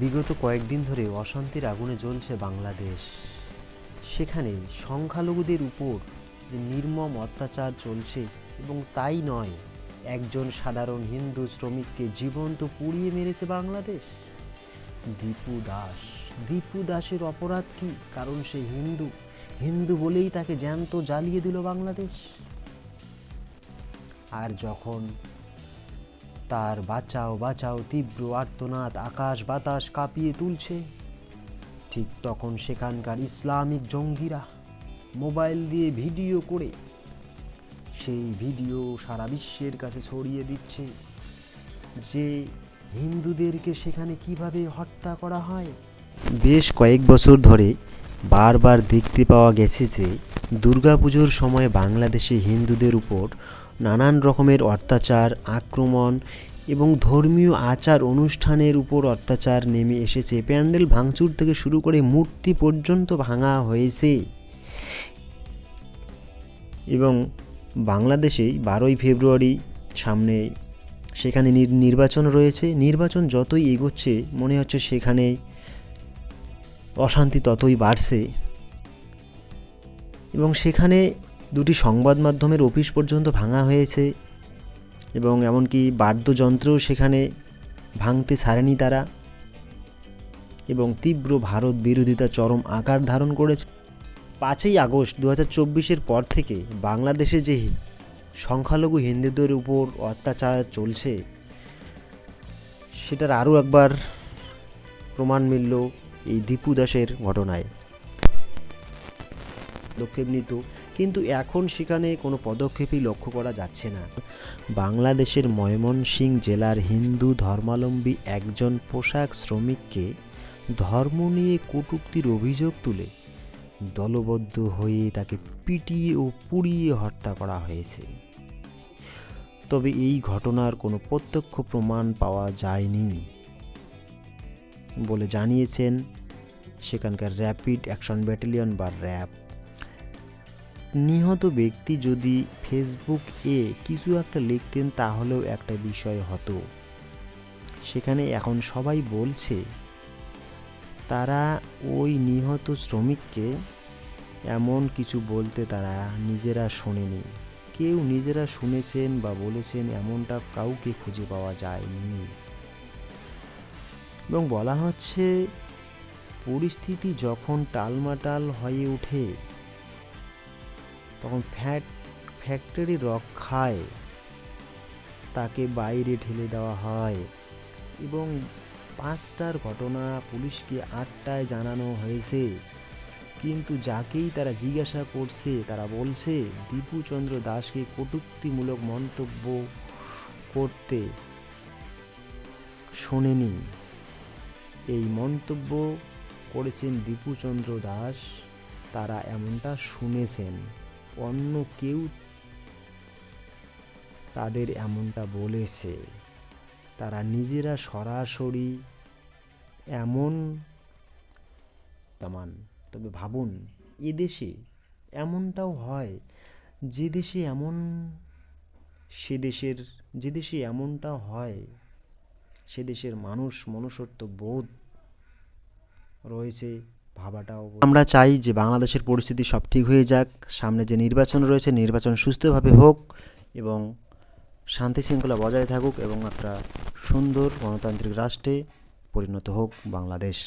বিগত কয়েকদিন ধরে অশান্তির আগুনে জ্বলছে বাংলাদেশ। সেখানে সংখ্যালঘুদের উপর যে নির্মম অত্যাচার চলছে এবং তাই নয়, একজন সাধারণ হিন্দু শ্রমিককে জীবন্ত পুড়িয়ে মেরেছে বাংলাদেশ। দীপু দাস, দীপু দাসের অপরাধ কি? কারণ সে হিন্দু। হিন্দু বলেই তাকে জ্যান্ত জ্বালিয়ে দিল বাংলাদেশ। আর যখন তার বাঁচাও বাঁচাও, তীব্র আর্তনাদ আকাশ বাতাস কাঁপিয়ে তুলছে। ঠিক তখন সেখানকার ইসলামিক জঙ্গিরা মোবাইল দিয়ে ভিডিও করে সেই ভিডিও সারা বিশ্বের কাছে ছড়িয়ে দিচ্ছে যে হিন্দুদেরকে সেখানে কীভাবে হত্যা করা হয়। বেশ কয়েক বছর ধরে বারবার দেখতে পাওয়া গেছে যে দুর্গাপুজোর সময় বাংলাদেশে হিন্দুদের উপর নানান রকমের অত্যাচার, আক্রমণ এবং ধর্মীয় আচার অনুষ্ঠানের উপর অত্যাচার নেমে এসেছে। প্যান্ডেল ভাঙচুর থেকে শুরু করে মূর্তি পর্যন্ত ভাঙা হয়েছে এবং বাংলাদেশেই বারোই ফেব্রুয়ারি সামনে সেখানে নির- নির্বাচন রয়েছে। নির্বাচন যতই এগোচ্ছে, মনে হচ্ছে সেখানে অশান্তি ততই বাড়ছে এবং সেখানে দুটি সংবাদ মাধ্যমের অফিস পর্যন্ত ভাঙা হয়েছে এবং এমনকি বাদ্যযন্ত্রও সেখানে ভাঙতে ছাড়েনি তারা এবং তীব্র ভারত বিরোধিতা চরম আকার ধারণ করেছে। পাঁচই আগস্ট দু হাজার পর থেকে বাংলাদেশে যে সংখ্যালঘু হিন্দুদের উপর অত্যাচার চলছে, সেটার আরও একবার প্রমাণ মিলল এই দীপু দাসের ঘটনায়। পদক্ষেপ নিত কিন্তু এখন সেখানে কোনো পদক্ষেপই লক্ষ্য করা যাচ্ছে না। বাংলাদেশের ময়মনসিংহ জেলার হিন্দু ধর্মাবলম্বী একজন পোশাক শ্রমিককে ধর্ম নিয়ে কটূক্তির অভিযোগ তুলে দলবদ্ধ হয়ে তাকে পিটিয়ে ও পুড়িয়ে হত্যা করা হয়েছে। তবে এই ঘটনার কোনো প্রত্যক্ষ প্রমাণ পাওয়া যায়নি বলে জানিয়েছেন সেখানকার র্যাপিড অ্যাকশন ব্যাটালিয়ন বা র্যাব নিহত ব্যক্তি যদি ফেসবুক এ কিছু একটা লিখতেন, তাহলেও একটা বিষয় হতো। সেখানে এখন সবাই বলছে, তারা ওই নিহত শ্রমিককে এমন কিছু বলতে তারা নিজেরা শোনেনি। কেউ নিজেরা শুনেছেন বা বলেছেন, এমনটা কাউকে খুঁজে পাওয়া যায়নি। এবং বলা হচ্ছে, পরিস্থিতি যখন টালমাটাল হয়ে ওঠে তখন ফ্যাট ফ্যাক্টরি রক্ষায় তাকে বাইরে ঠেলে দেওয়া হয় এবং পাঁচটার ঘটনা পুলিশকে আটটায় জানানো হয়েছে। কিন্তু যাকেই তারা জিজ্ঞাসা করছে, তারা বলছে, দীপুচন্দ্র দাসকে কটূক্তিমূলক মন্তব্য করতে শোনেনি। এই মন্তব্য করেছেন দীপুচন্দ্র দাস। তারা এমনটা শুনেছেন। অন্য কেউ তাদের এমনটা বলেছে। তারা নিজেরা সরাসরি এমন তামান। তবে ভাবুন এদেশে এমনটাও হয়, যে দেশে এমন, সে দেশের, যে দেশে এমনটা হয়, সে দেশের মানুষ মনুষ্যত্ব বোধ রয়েছে। ভাবাটাও আমরা চাই যে বাংলাদেশের পরিস্থিতি সব ঠিক হয়ে যাক, সামনে যে নির্বাচন রয়েছে, নির্বাচন সুস্থভাবে হোক এবং শান্তি শৃঙ্খলা বজায় থাকুক এবং একটা সুন্দর গণতান্ত্রিক রাষ্ট্রে পরিণত হোক বাংলাদেশ।